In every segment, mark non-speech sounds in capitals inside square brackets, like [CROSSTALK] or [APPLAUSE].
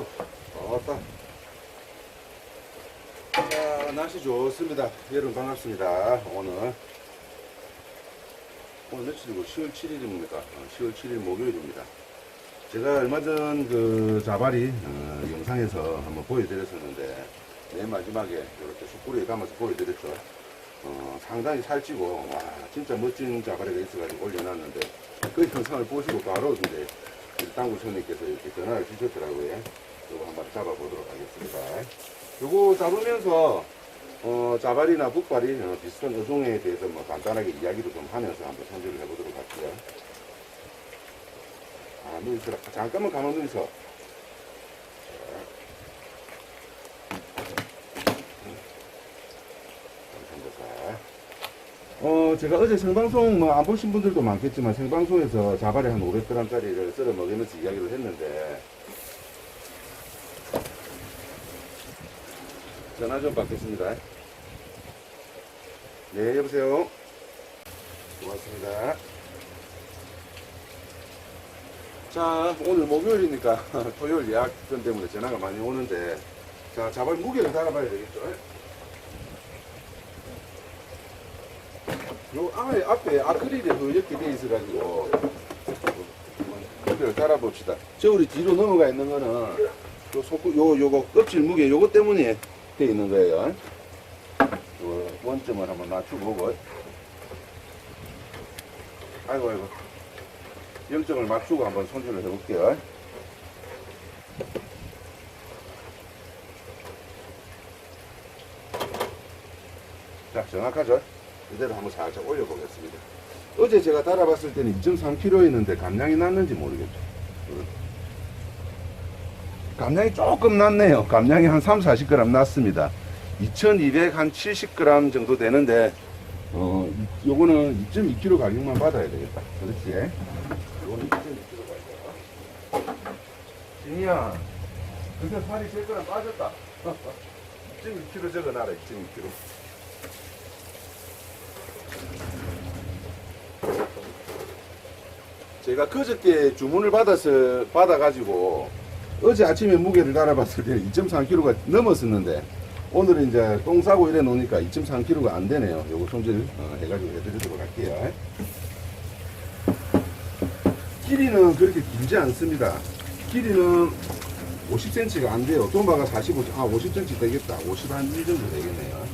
어, 왔다. 자, 날씨 좋습니다. 여러분 반갑습니다. 오늘. 오늘 며칠이고 10월 7일입니까? 10월 7일 목요일입니다. 제가 얼마 전 그 자발이 어, 영상에서 한번 보여드렸었는데 맨 마지막에 이렇게 숯불에 담아서 보여드렸죠. 어, 상당히 살찌고 와 진짜 멋진 자발이가 있어가지고 올려놨는데 그 영상을 보시고 바로 이제 우리 당구청님께서 이렇게 전화를 주셨더라고요. 이거 한번 잡아보도록 하겠습니다. 요거 잡으면서 어, 자발이나 북발이 어, 비슷한 어종에 대해서 뭐 간단하게 이야기도 좀 하면서 한번 선별을 해보도록 할게요. 아, 눈 있어라. 잠깐만 가만 눈 있어. 어, 제가 어제 생방송 뭐 안 보신 분들도 많겠지만 생방송에서 자발이 한 500g짜리를 썰어 먹으면서 이야기를 했는데 전화 좀 받겠습니다. 네, 여보세요. 고맙습니다. 자, 오늘 목요일이니까 [LAUGHS] 토요일 예약권 때문에 전화가 많이 오는데 자, 자발 무게를 달아봐야 되겠죠? 요 안에 앞에 아크릴이 허옇게 돼 있어가지고 무게를 달아봅시다. 저울이 뒤로 넘어가 있는 거는 요 속, 요, 요거 껍질 무게 요거 때문에 돼 있는 거예요. 요 원점을 한번 맞춰보고. 아이고, 아이고. 0점을 맞추고 한번 손질을 해볼게요. 자, 정확하죠? 이대로 한번 살짝 올려보겠습니다. 어제 제가 달아봤을 때는 2.3kg였는데 감량이 났는지 모르겠죠. 감량이 조금 났네요. 감량이 한 3, 40g 났습니다. 2270g 정도 되는데, 어, 요거는 2.2kg 가격만 받아야 되겠다. 그렇지? 요거는 2.2kg 가격. 진이야, 그새 살이 3g 빠졌다. [LAUGHS] 2.2kg 적어놔라, 2.2kg. 제가 그저께 주문을 받아서 받아가지고 어제 아침에 무게를 달아봤을 때는 2.3kg가 넘었었는데 오늘은 이제 똥 싸고 이래 놓으니까 2.3kg가 안 되네요. 요거 손질 어, 해가지고 해드리도록 할게요. 길이는 그렇게 길지 않습니다. 길이는 50cm가 안 돼요. 돈바가 45, 아, 50cm 되겠다. 51 정도 되겠네요.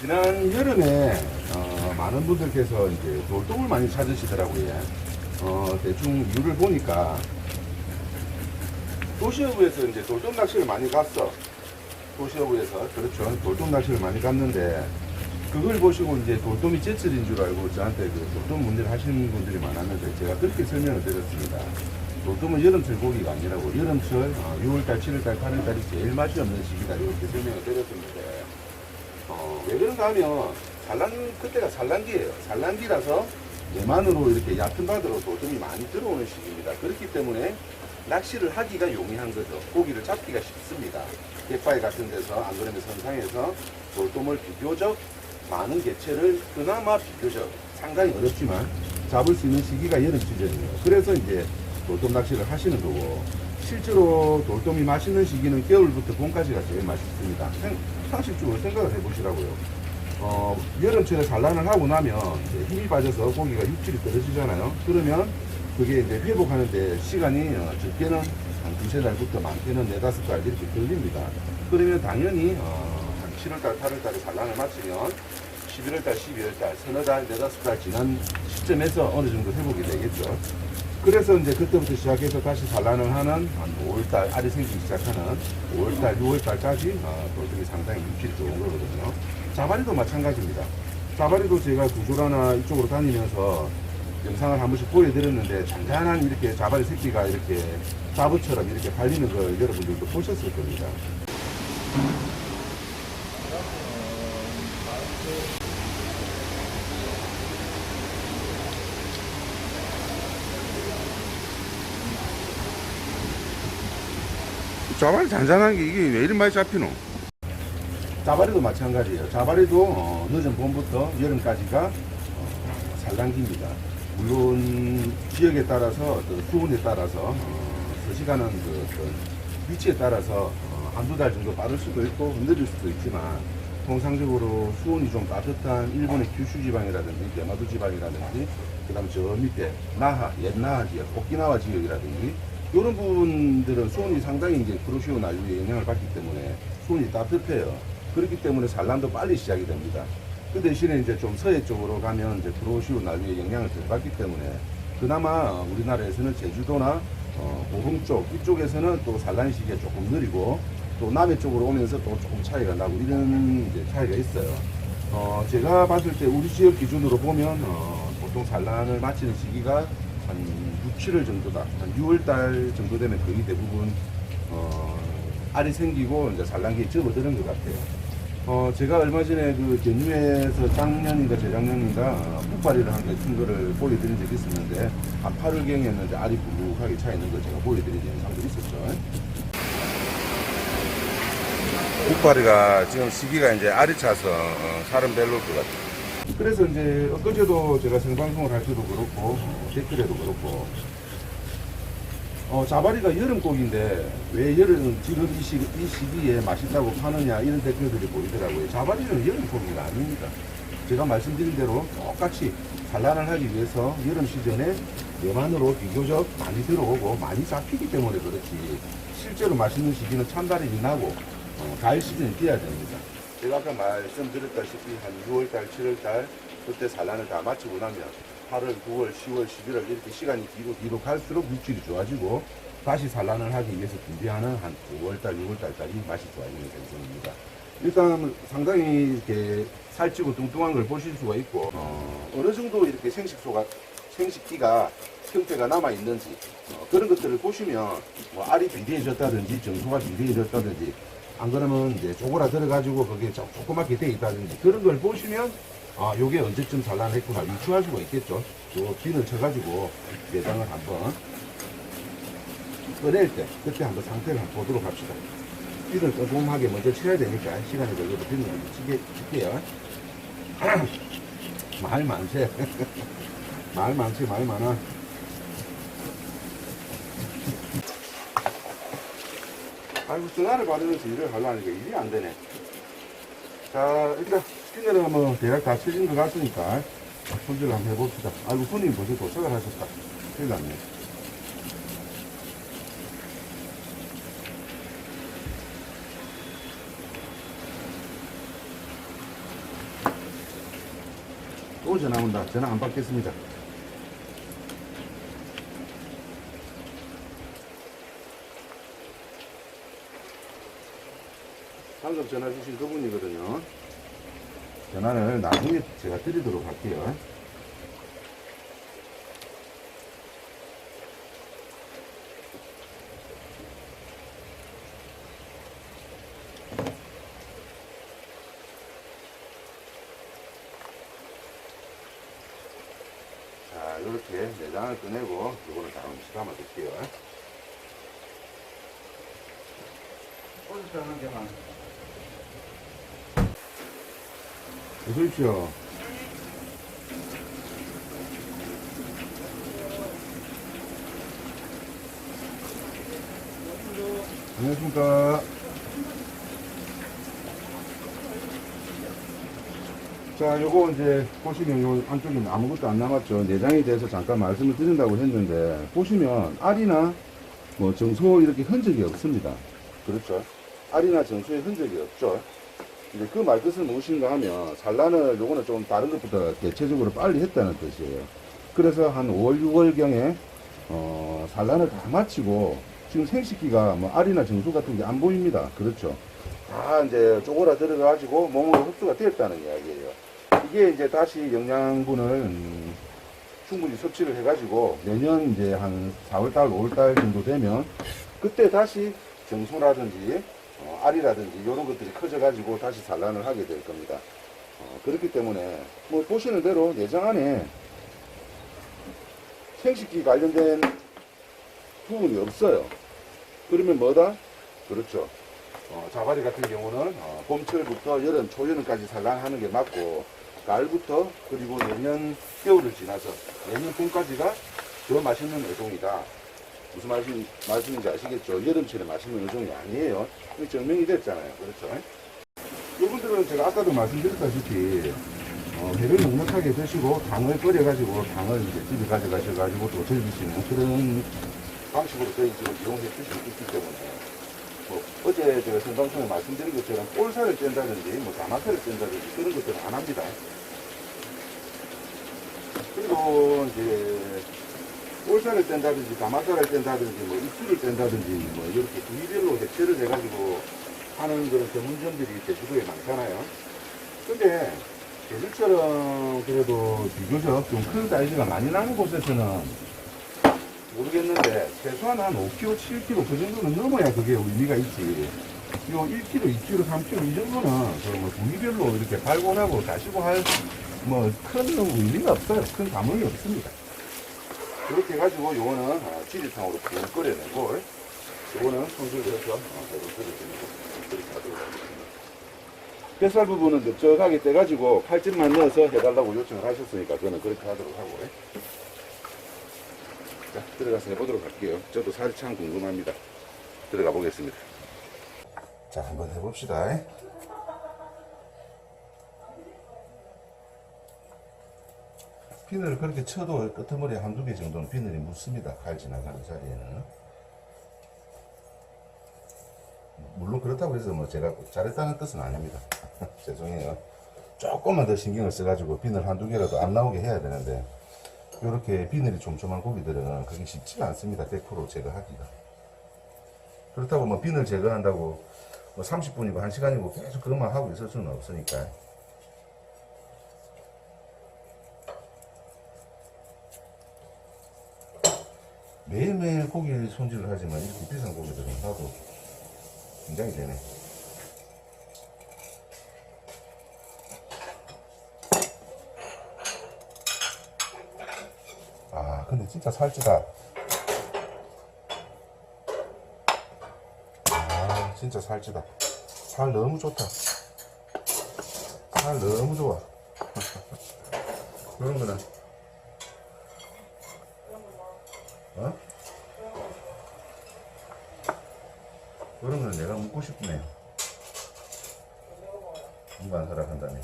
지난 여름에 어, 많은 분들께서 이제 돌돔을 많이 찾으시더라고요. 어, 대충 이유를 보니까 도시어부에서 이제 돌돔 낚시를 많이 갔어. 도시어부에서 그렇죠. 돌돔 낚시를 많이 갔는데 그걸 보시고 이제 돌돔이 째질인 줄 알고 저한테 그 돌돔 문제를 하시는 분들이 많았는데 제가 그렇게 설명을 드렸습니다. 돌돔은 여름철 고기가 아니라고 여름철 어, 6월달, 7월달, 8월달이 제일 맛이 없는 시기다 이렇게 설명을 드렸습니다. 어, 왜 그런가 하면 산란 그때가 산란기예요. 산란기라서 내만으로 이렇게 얕은 바다로 도점이 많이 들어오는 시기입니다. 그렇기 때문에 낚시를 하기가 용이한 거죠. 고기를 잡기가 쉽습니다. 갯바위 같은 데서 안 그러면 선상에서 돌돔을 비교적 많은 개체를 그나마 비교적 상당히 어렵지만 잡을 수 있는 시기가 여름 시즌이에요. 그래서 이제 돌돔 낚시를 하시는 거고 실제로 돌돔이 맛있는 시기는 겨울부터 봄까지가 제일 맛있습니다. 생- 상식적으로 생각을 해보시라고요. 어, 여름철에 산란을 하고 나면 힘이 빠져서 고기가 육질이 떨어지잖아요. 그러면 그게 이제 회복하는데 시간이 어, 적게는 한 두세 달부터 많게는 네다섯 달 이렇게 걸립니다. 그러면 당연히 어, 한 7월달, 8월달에 산란을 마치면 11월달, 12월달, 서너 달, 네다섯 달 지난 시점에서 어느 정도 회복이 되겠죠. 그래서 이제 그때부터 시작해서 다시 산란을 하는 한 5월달 알이 생기기 시작하는 5월달, 6월달까지 어, 돌들이 상당히 육질이 좋은 거거든요. 자바리도 마찬가지입니다. 자바리도 제가 구조라나 이쪽으로 다니면서 영상을 한 번씩 보여드렸는데 잔잔한 이렇게 자바리 새끼가 이렇게 자부처럼 이렇게 발리는 걸 여러분들도 보셨을 겁니다. 자발이 잔잔한 게 이게 왜 이리 많이 잡히노? 자발이도 마찬가지예요. 자발이도 어, 늦은 봄부터 여름까지가 어, 산란기입니다. 물론 지역에 따라서 그 수온에 따라서 어, 서시가는 그, 그 위치에 따라서 어, 한두 달 정도 빠를 수도 있고 느릴 수도 있지만 통상적으로 수온이 좀 따뜻한 일본의 규슈 지방이라든지 대마도 지방이라든지 그다음 저 밑에 나하 옛 나하 지역 오키나와 지역이라든지 이런 부분들은 수온이 상당히 이제 크로시오 나유에 영향을 받기 때문에 수온이 따뜻해요. 그렇기 때문에 산란도 빨리 시작이 됩니다. 그 대신에 이제 좀 서해 쪽으로 가면 이제 크로시오 나유의 영향을 덜 받기 때문에 그나마 우리나라에서는 제주도나 어, 고흥 쪽 이쪽에서는 또 산란 시기가 조금 느리고 또 남해 쪽으로 오면서 또 조금 차이가 나고 이런 이제 차이가 있어요. 어, 제가 봤을 때 우리 지역 기준으로 보면 어, 보통 산란을 마치는 시기가 한 6, 7월 정도다. 한 6월 달 정도 되면 거의 대부분 어, 알이 생기고 이제 산란기에 접어드는 것 같아요. 어, 제가 얼마 전에 그 전주에서 작년인가 재작년인가 어, 폭발이를 한큰 거를 보여드린 적이 있었는데 한 8월경에는 알이 부룩하게 차 있는 걸 제가 보여드린 영상도 있었죠. 북파리가 지금 시기가 이제 알이 차서 어, 살은 별로일 것 같아요. 그래서 이제 엊그제도 제가 생방송을 할 때도 그렇고 어, 댓글에도 그렇고 어, 자바리가 여름고기인데 왜 여름 지금 이, 시, 이 시기에 맛있다고 파느냐 이런 댓글들이 보이더라고요. 자바리는 여름고기가 아닙니다. 제가 말씀드린 대로 똑같이 산란을 하기 위해서 여름 시즌에 여만으로 비교적 많이 들어오고 많이 잡히기 때문에 그렇지 실제로 맛있는 시기는 찬바람이 나고 어, 가을 시즌에 뛰어야 됩니다. 제가 아까 말씀드렸다시피 한 6월달, 7월달 그때 산란을 다 마치고 나면 8월, 9월, 10월, 11월 이렇게 시간이 뒤로 뒤로 갈수록 육질이 좋아지고 다시 산란을 하기 위해서 준비하는 한 9월달, 6월달까지 맛이 좋아지는 생선입니다. 일단 상당히 이렇게 살찌고 뚱뚱한 걸 보실 수가 있고 어, 느 정도 이렇게 생식소가 생식기가 형태가 남아 있는지 어, 그런 것들을 보시면 뭐 알이 비대해졌다든지 정소가 비대해졌다든지 안 그러면 이제 쪼그라들어 가지고 거기에 조- 조그맣게 돼 있다든지 그런 걸 보시면 아 요게 언제쯤 산란했구나 유추할 수가 있겠죠. 요 비늘 쳐가지고 내장을 한번 꺼낼 때 그때 한번 상태를 한번 보도록 합시다. 비늘 꼼꼼하게 먼저 쳐야 되니까 시간이 걸려도 비늘 먼저 치게, 칠게요. 말 많지? [LAUGHS] 말 많지 말 많아 아이고 전화를 받으면서 일을 하려니까 일이 안 되네. 자 일단 스피너를 한번 대략 다 쳐진 것 같으니까 손질을 한번 해봅시다. 아이고 손님 벌써 도착을 하셨다. 큰일 났네. 또 전화 온다. 전화 안 받겠습니다. 방금 전화 주신 그분이거든요. 전화를 나중에 제가 드리도록 할게요. 자, 이렇게 내장을 꺼내고 이거는 다음 시감아 둘게요. 오늘 한 개만. 어서 오십시오. 안녕하십니까. 자, 요거 이제 보시면 요 안쪽에 아무것도 안 남았죠. 내장에 대해서 잠깐 말씀을 드린다고 했는데, 보시면 알이나 뭐 정소 이렇게 흔적이 없습니다. 그렇죠. 알이나 정소의 흔적이 없죠. 이제 그 말 뜻은 무엇인가 하면 산란을 요거는 좀 다른 것보다 대체적으로 빨리 했다는 뜻이에요. 그래서 한 5월, 6월경에 어, 산란을 다 마치고 지금 생식기가 뭐 알이나 정수 같은 게 안 보입니다. 그렇죠. 다 이제 쪼그라 들어가지고 몸으로 흡수가 되었다는 이야기예요. 이게 이제 다시 영양분을 음, 충분히 섭취를 해가지고 내년 이제 한 4월달, 5월달 정도 되면 그때 다시 정소라든지 어, 알이라든지 이런 것들이 커져가지고 다시 산란을 하게 될 겁니다. 어, 그렇기 때문에 뭐 보시는 대로 내장 안에 생식기 관련된 부분이 없어요. 그러면 뭐다? 그렇죠. 어, 자바리 같은 경우는 어, 봄철부터 여름, 초여름까지 산란하는 게 맞고 가을부터 그리고 내년 겨울을 지나서 내년 봄까지가 더 맛있는 어종이다. 무슨 말씀, 말씀인지 아시겠죠? 여름철에 맛있는 어종이 아니에요. 증명이 됐잖아요. 그렇죠? 이분들은 제가 아까도 말씀드렸다시피 어, 회를 넉넉하게 드시고 당을 끓여가지고 당을 이제 집에 가져가셔가지고 또 즐길 수 있는 그런 방식으로 저희 지금 이용해 주시고 있기 때문에 뭐 어제 제가 생방송에 말씀드린 것처럼 볼살을 뗀다든지 뭐 다마살을 뗀다든지 그런 것들은 안 합니다. 그리고 이제 볼살을 뗀다든지 다마살을 뗀다든지 뭐 입술을 뗀다든지 뭐 이렇게 부위별로 해체를 해가지고 하는 그런 전문점들이 제주도에 많잖아요. 근데 제주처럼 그래도 비교적 좀 큰 사이즈가 많이 나는 곳에서는 모르겠는데 최소한 한 5kg, 7kg 그 정도는 넘어야 그게 의미가 있지. 요 1kg, 2kg, 3kg 이 정도는 그뭐 부위별로 이렇게 발곤하고 다시고 할 뭐 큰 의미가 없어요. 큰 감흥이 없습니다. 그렇게 해가지고 요거는 아, 찌릿탕으로 푹 끓여내고 요거는 손질해서 어, 배로 끓여주는 거. 그렇게 하도록 하겠습니다. 뱃살 부분은 넓적하게 떼가지고 칼집만 넣어서 해달라고 요청을 하셨으니까 저는 그렇게 하도록 하고. 자 들어가서 해보도록 할게요. 저도 살이 참 궁금합니다. 들어가 보겠습니다. 자 한번 해봅시다 비늘을 그렇게 쳐도 끄트머리 한두 개 정도는 비늘이 묻습니다 칼 지나가는 자리에는 물론 그렇다고 해서 뭐 제가 잘했다는 뜻은 아닙니다. [LAUGHS] 죄송해요. 조금만 더 신경을 써가지고 비늘 한두 개라도 안 나오게 해야 되는데 이렇게 비늘이 촘촘한 고기들은 그게 쉽지가 않습니다. 100% 제거하기가. 그렇다고 뭐 비늘 제거한다고 뭐 30분이고 1시간이고 계속 그것만 하고 있을 수는 없으니까. 매일매일 고기 손질을 하지만 이렇게 비싼 고기들은 나도 긴장이 되네. 아, 근데 진짜 살찌다. 아, 진짜 살찌다. 살 너무 좋다. 살 너무 좋아. [LAUGHS] 그런 거는. 그런 건 내가 묻고 싶네. 인간 허락한다네.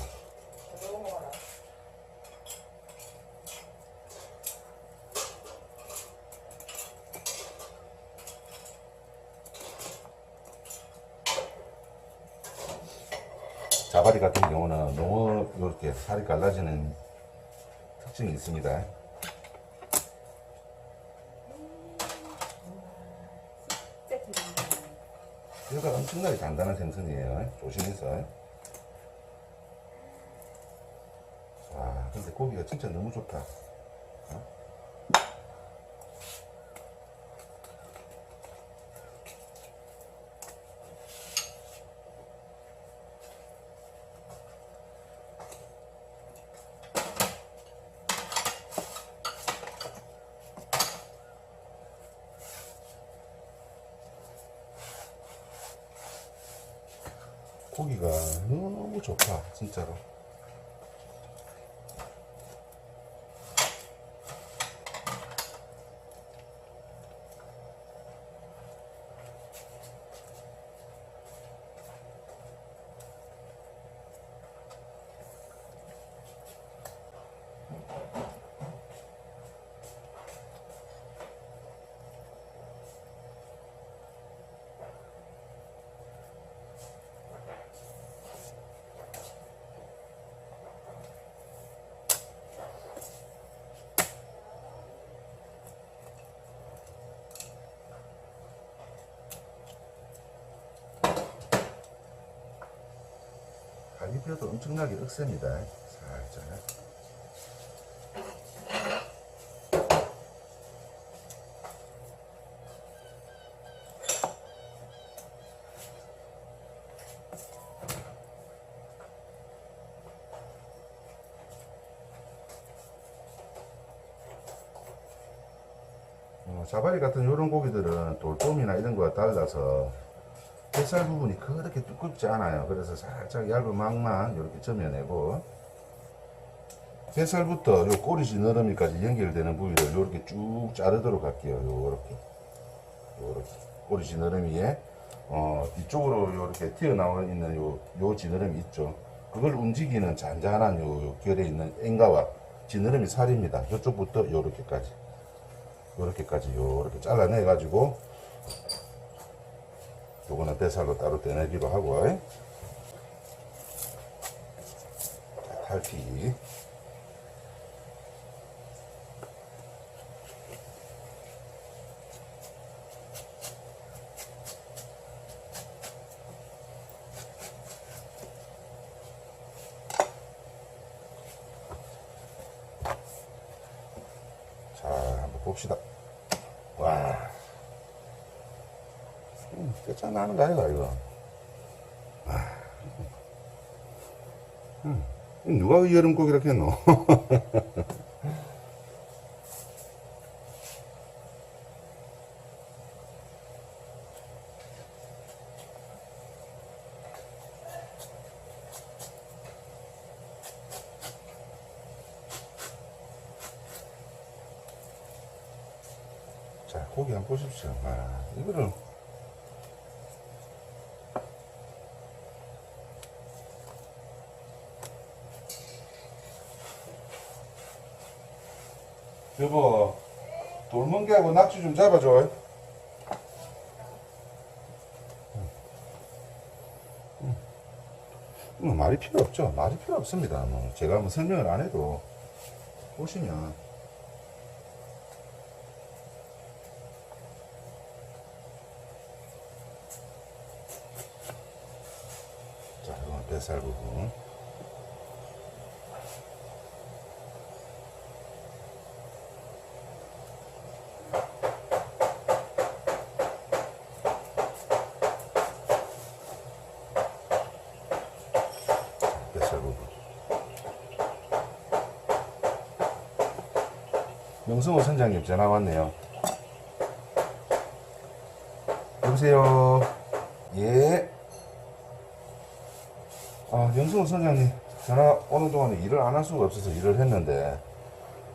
자바리 같은 경우는 너무 이렇게 살이 갈라지는 특징이 있습니다. 얘가 엄청나게 단단한 생선이에요. 조심해서. 와, 근데 고기가 진짜 너무 좋다. 고기가 너무 좋다, 진짜로. 갈비뼈도 엄청나게 억셉니다. 살짝. 어, 자바리 같은 이런 고기들은 돌돔이나 이런 거와 달라서 뱃살 부분이 그렇게 두껍지 않아요. 그래서 살짝 얇은 망만 이렇게 점여내고 뱃살부터 요 꼬리 지느러미까지 연결되는 부위를 이렇게 쭉 자르도록 할게요. 요렇게 요렇게 꼬리 지느러미에 어 뒤쪽으로 요렇게 튀어나와 있는 요, 요 지느러미 있죠. 그걸 움직이는 잔잔한 요, 요 결에 있는 앵가와 지느러미 살입니다. 이쪽부터 요렇게까지 요렇게까지 요렇게 잘라내 가지고 요거는 뱃살로 따로 떼내기로 하고. 자, 탈피 자 한번 봅시다. 와. 음, 끝장나는 거 아이가 이거. 아. 음, 누가 여름고기 이렇게 했노 [LAUGHS] 자 고기 한번 보십시오 아, 이거를 여보 돌멍게하고 낙지 좀 잡아줘. 뭐 말이 필요 없죠. 말이 필요 없습니다. 뭐 제가 뭐 설명을 안 해도. 보시면. 자 이건 뱃살 부분 뱃살 부분. 명성호 선장님 전화 왔네요. 여보세요. 예. 아, 명성호 선장님 전화 오는 동안에 일을 안 할 수가 없어서 일을 했는데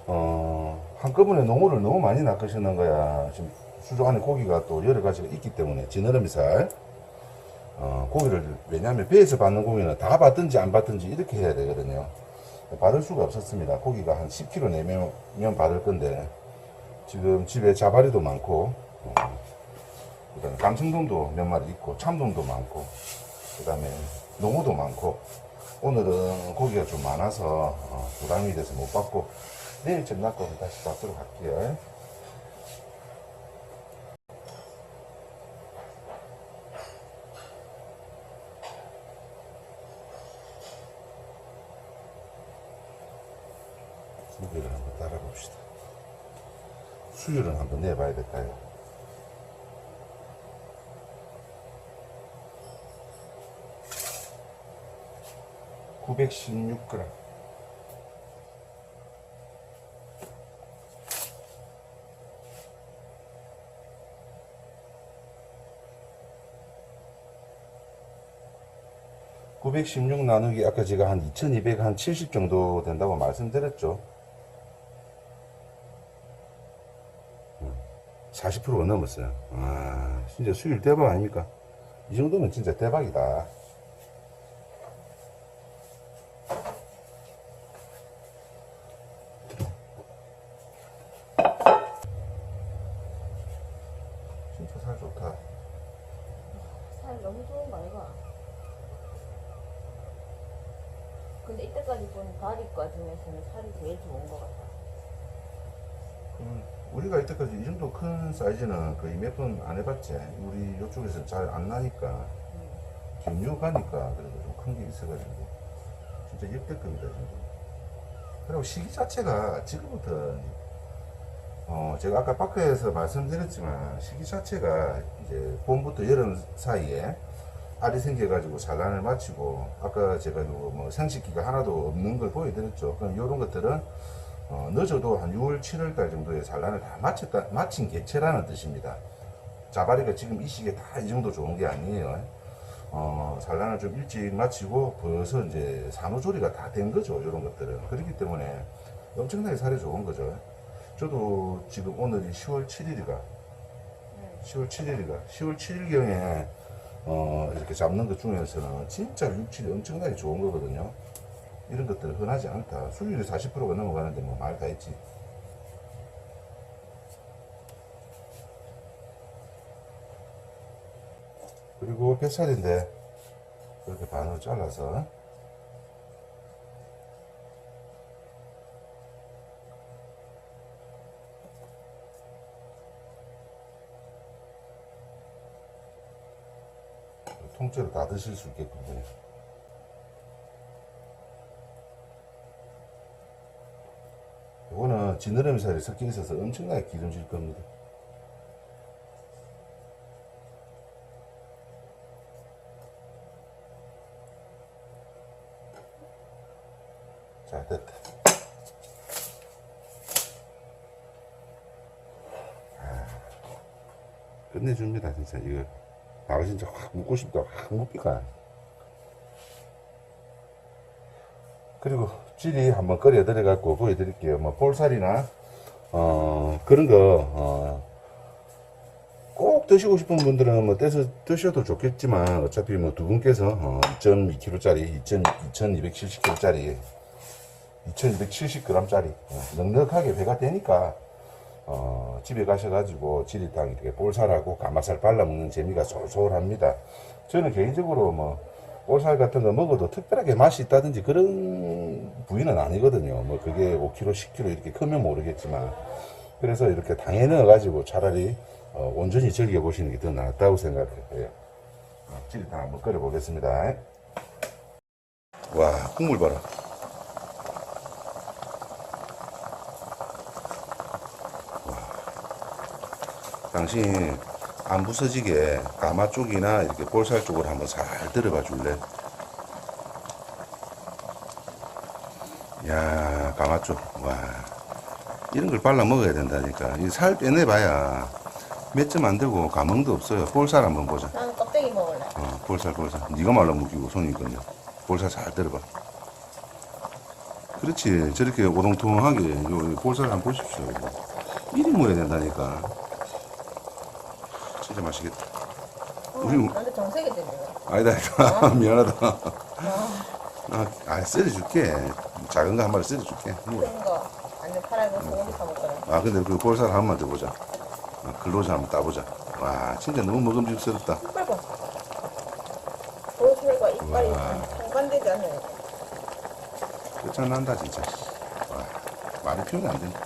어, 한꺼번에 농어를 너무 많이 낚으시는 거야. 지금 수조 안에 고기가 또 여러 가지가 있기 때문에 지느러미 살. 어, 고기를 왜냐하면 배에서 받는 고기는 다 받든지 안 받든지 이렇게 해야 되거든요. 받을 수가 없었습니다. 고기가 한 10kg 내면 받을 건데 지금 집에 자바리도 많고 어, 그다음에 감성돔도 몇 마리 있고 참돔도 많고 그다음에 농어도 많고 오늘은 고기가 좀 많아서 어, 부담이 돼서 못 받고 내일쯤 낚고 다시 받도록 할게요. 수비를 한번 따라봅시다. 수율을 한번 내봐야 될까요? (916g) (916) 나누기 아까 제가 한 (2200) 한 (70) 정도 된다고 말씀드렸죠 40%가 넘었어요. 아, 진짜 수율 대박 아닙니까? 이 정도면 진짜 대박이다. 진짜 살 좋다. 살 너무 좋은 거 아이가? 근데 이때까지 본 가리과 중에서는 살이 제일 좋은 것 같아. 그 우리가 이때까지 이 정도 큰 사이즈는 거의 몇 번 안 해봤지. 우리 이쪽에서 잘 안 나니까. 지금 요 가니까 그래도 좀 큰 게 있어가지고. 진짜 역대급이다, 진짜. 그리고 시기 자체가 지금부터, 어, 제가 아까 파크에서 말씀드렸지만, 시기 자체가 이제 봄부터 여름 사이에 알이 생겨가지고 산란을 마치고, 아까 제가 요뭐 생식기가 하나도 없는 걸 보여드렸죠. 그럼 요런 것들은 어, 늦어도 한 6월, 7월 달 정도에 산란을 다 마쳤다, 마친 개체라는 뜻입니다. 자바리가 지금 이 시기에 다 이 정도 좋은 게 아니에요. 어, 산란을 좀 일찍 마치고 벌써 이제 산후조리가 다 된 거죠. 이런 것들은. 그렇기 때문에 엄청나게 살이 좋은 거죠. 저도 지금 오늘이 10월 7일이가 10월 7일이가 10월 7일경에 어, 이렇게 잡는 것 중에서는 진짜 육질이 엄청나게 좋은 거거든요. 이런 것들은 흔하지 않다. 수율이 40%가 넘어가는데 뭐 말 다 했지. 그리고 뱃살인데 이렇게 반으로 잘라서 통째로 다 드실 수 있게끔 이거는 지느러미 살이 섞여 있어서 엄청나게 기름질 겁니다. 자, 됐다. 아, 끝내줍니다, 진짜. 이거. 아, 진짜 확 묻고 싶다. 확 묻기가. 그리고 찌리 한번 끓여 드려갖고 보여드릴게요. 뭐, 볼살이나, 어, 그런 거, 어, 꼭 드시고 싶은 분들은 뭐 떼서 드셔도 좋겠지만 어차피 뭐 두 분께서 어, 2.2kg짜리, 2,270kg짜리 2270g짜리 어, 넉넉하게 배가 되니까 어, 집에 가셔가지고 지리탕 이렇게 볼살하고 가마살 발라 먹는 재미가 솔솔합니다. 저는 개인적으로 뭐 볼살 같은 거 먹어도 특별하게 맛이 있다든지 그런 부위는 아니거든요. 뭐 그게 5kg, 10kg 이렇게 크면 모르겠지만 그래서 이렇게 당에 넣어가지고 차라리 어, 온전히 즐겨보시는 게 더 낫다고 생각해요. 어, 지리탕 한번 끓여보겠습니다. 와 국물 봐라. 당신 안 부서지게 가마 쪽이나 이렇게 볼살 쪽으로 한번 잘 들어봐 줄래? 야 가마 쪽, 와 이런 걸 발라 먹어야 된다니까. 이 살 빼내봐야 몇 점 안 되고 가망도 없어요. 볼살 한번 보자. 나는 껍데기 먹을래. 어, 볼살 볼살. 네가 말라 묶이고 손이 건요. 볼살 잘 들어봐. 그렇지. 저렇게 오동통하게 요 볼살 한번 보십시오. 이리 모여야 된다니까. 진짜 맛있겠다. 우리 응, 나한테 정색이 되네. 아니다, 아니다. [LAUGHS] 미안하다. 아, 아, 썰어줄게. 작은 거 한 마리 썰어줄게. 뭐. 그런 거 완전 팔아고 소고기 사 먹거든. 아, 근데 그 볼살 한 번만 더 보자. 아, 글로자 한번 따보자. 와, 진짜 너무 먹음직스럽다. 빨고. 볼살과 이빨이 와. 상반되지 않아요. 끝장난다, 진짜. 와, 말이 표현이 안 된다.